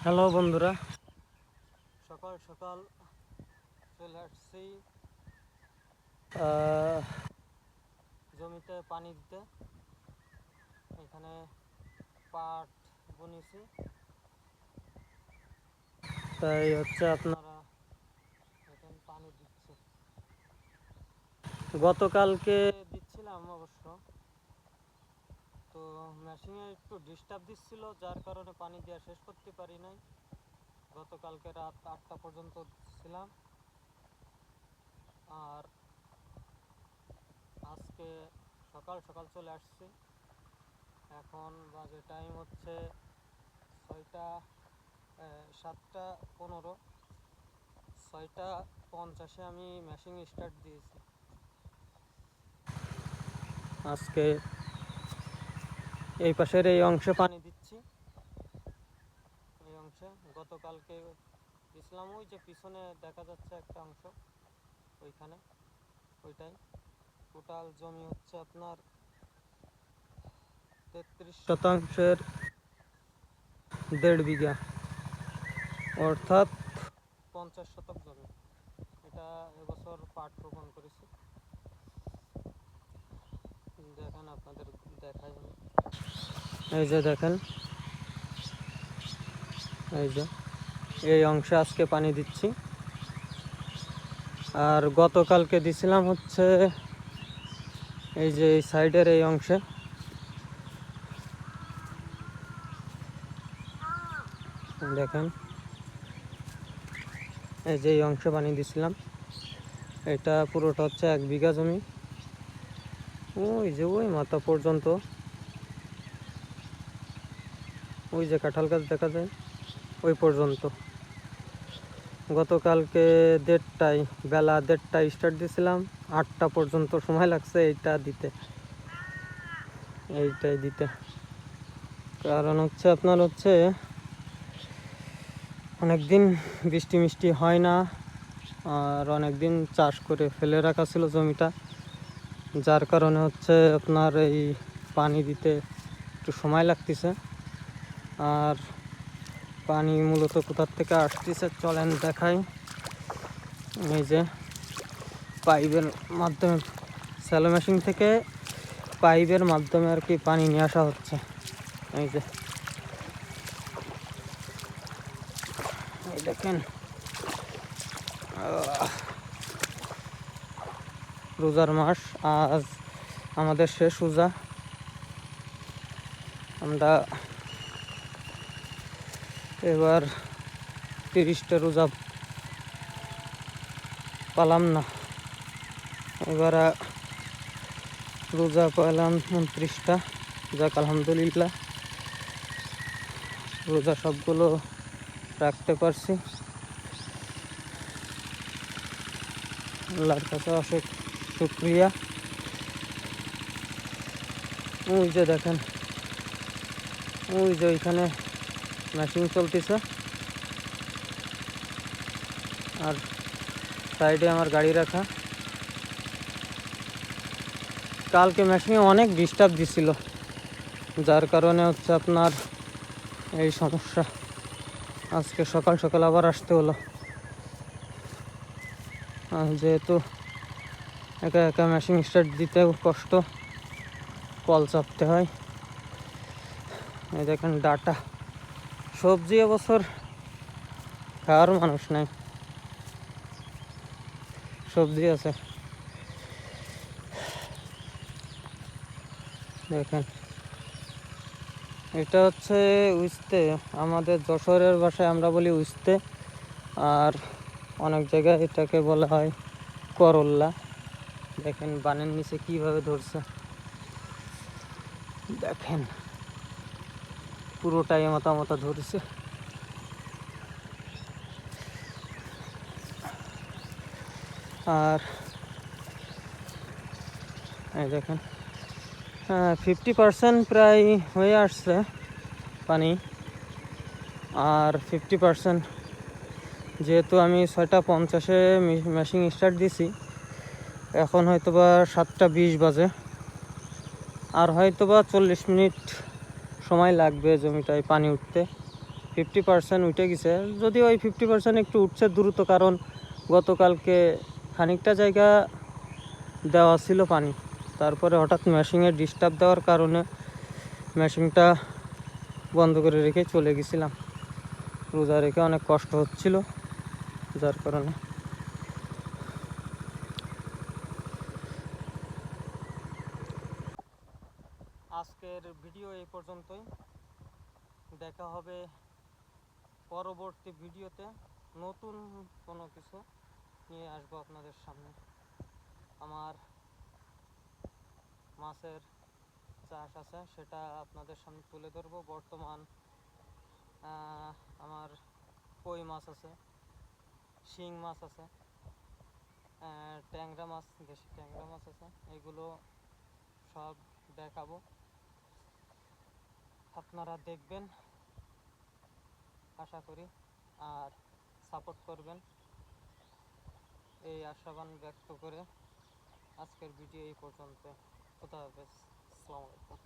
Hello বন্ধুরা। সকাল সকাল চলে আসছি জমিতে পানি দিতে। এখানে পাট বুনেছি। তাই হচ্ছে আপনারা এখন পানি দিচ্ছে। গতকালকে দিচ্ছিলাম অবশ্য। তো মেশিনে একটু ডিস্টার্ব দিচ্ছিল, যার কারণে পানি দেওয়া শেষ করতে পারি নাই। গতকালকে রাত আটটা পর্যন্ত ছিলাম। আর আজকে সকাল সকাল চলে আসছি। এখন বাজে টাইম হচ্ছে ছয়টা সাতটা পনেরো। ছয়টা পঞ্চাশে আমি মেশিন স্টার্ট দিয়েছি। আজকে এই পাশের এই অংশে পানি দিচ্ছি। এই অংশে গতকালকে দিছিলাম, ওই যে পিছনে দেখা যাচ্ছে একটা অংশ, ওইখানে, ওইটাই। টোটাল জমি হচ্ছে আপনার তেত্রিশ শতাংশের দেড় বিঘা। অর্থাৎ পঞ্চাশ শতক জমি। এটা এবছর পাট রোপণ করেছি। দেখেন, আপনাদের দেখাই এই যে দেখেন। এই যে, এই অংশে আজকে পানি দিচ্ছি। আর গতকালকে দিছিলাম হচ্ছে এই যে এই সাইডের এই অংশে। দেখেন। এই যে এই অংশে পানি দিছিলাম। এটা পুরোটা হচ্ছে এক বিঘা জমি। ওই যে ওই মাথা পর্যন্ত। ওই যে কাঁঠাল গাছ দেখা যায়, ওই পর্যন্ত। গতকালকে দেড়টায়, বেলা দেড়টায় স্টার্ট দিয়েছিলাম, আটটা পর্যন্ত সময় লাগছে এইটা দিতে। এইটাই দিতে। কারণ হচ্ছে আপনার হচ্ছে অনেক দিন বৃষ্টি মিষ্টি হয় না, আর অনেক দিন চাষ করে ফেলে রাখা ছিল জমিটা। যার কারণে হচ্ছে আপনার এই পানি দিতে একটু সময় লাগতেছে। আর পানি মূলত কোথার থেকে আসতেছে চলেন দেখাই। এই যে পাইপের মাধ্যমে স্যালো মেশিন থেকে পাইপের মাধ্যমে আর কি পানি নিয়ে আসা হচ্ছে। এই যে। দেখেন। রোজার মাস, আজ আমাদের শেষ রোজা। আমরা এবার তিরিশটা রোজা পালাম না। এবার রোজা পালাম উনত্রিশটা। যাক, আলহামদুলিল্লাহ। রোজা সবগুলো রাখতে পারছি। আল্লাহর কাছে অশেষ শুক্রিয়া ওই যে দেখেন, ওই যে ওইখানে মেশিন চলতেছে। আর সাইডে আমার গাড়ি রাখা। কালকে মেশিনে অনেক ডিস্টার্ব দিছিল, যার কারণে হচ্ছে আপনার এই সমস্যা। আজকে সকাল সকাল আবার আসতে হলো। যেহেতু একা একা মেশিন স্টার্ট দিতেও কষ্ট। কল চাপতে হয়। এই দেখেন ডাটা। সবজি এবছর খাওয়ার মানুষ নাই। সবজি আছে। দেখেন। এটা হচ্ছে উস্তে আমাদের যশোরের ভাষায় আমরা বলি উস্তে আর অনেক জায়গায় এটাকে বলা হয় করল্লা। দেখেন বানের নিচে কীভাবে ধরছে। দেখেন, পুরোটাই মাথা মাথা ধরেছে। আর দেখেন ফিফটি পার্সেন্ট প্রায় হয়ে আসছে পানি। আর ফিফটি পার্সেন্ট যেহেতু আমি ছয়টা পঞ্চাশে মেশিন স্টার্ট দিছি এখন হয়তো বা সাতটা বিশ বাজে। আর হয়তো বা চল্লিশ মিনিট সময় লাগবে জমিটায় পানি উঠতে। ফিফটি পার্সেন্ট উঠে গেছে। যদিও ওই ফিফটি পার্সেন্ট একটু উঠছে দ্রুত, কারণ গতকালকে খানিকটা জায়গা দেওয়া ছিল পানি। তারপরে হঠাৎ মেশিনের ডিস্টার্ব দেওয়ার কারণে মেশিনটা বন্ধ করে রেখে চলে গেছিলাম। রোজা রেখে অনেক কষ্ট হচ্ছিল, যার কারণে। আজকের ভিডিও এই পর্যন্তই। দেখা হবে পরবর্তী ভিডিওতে। নতুন কোনো কিছু নিয়ে আসব আপনাদের সামনে। আমার মাছের চাষ আছে, সেটা আপনাদের সামনে তুলে ধরবো। বর্তমান আমার কই মাছ আছে, শিং মাছ আছে ট্যাংরা মাছ, দেশি ট্যাংরা মাছ আছে, এগুলো সব দেখাবো। আপনারা দেখবেন। আশা করি আর সাপোর্ট করবেন। এই আশাবান ব্যক্ত করে আজকের ভিডিও এই পর্যন্ত। খুদা হাফেজ। আসসালামু আলাইকুম।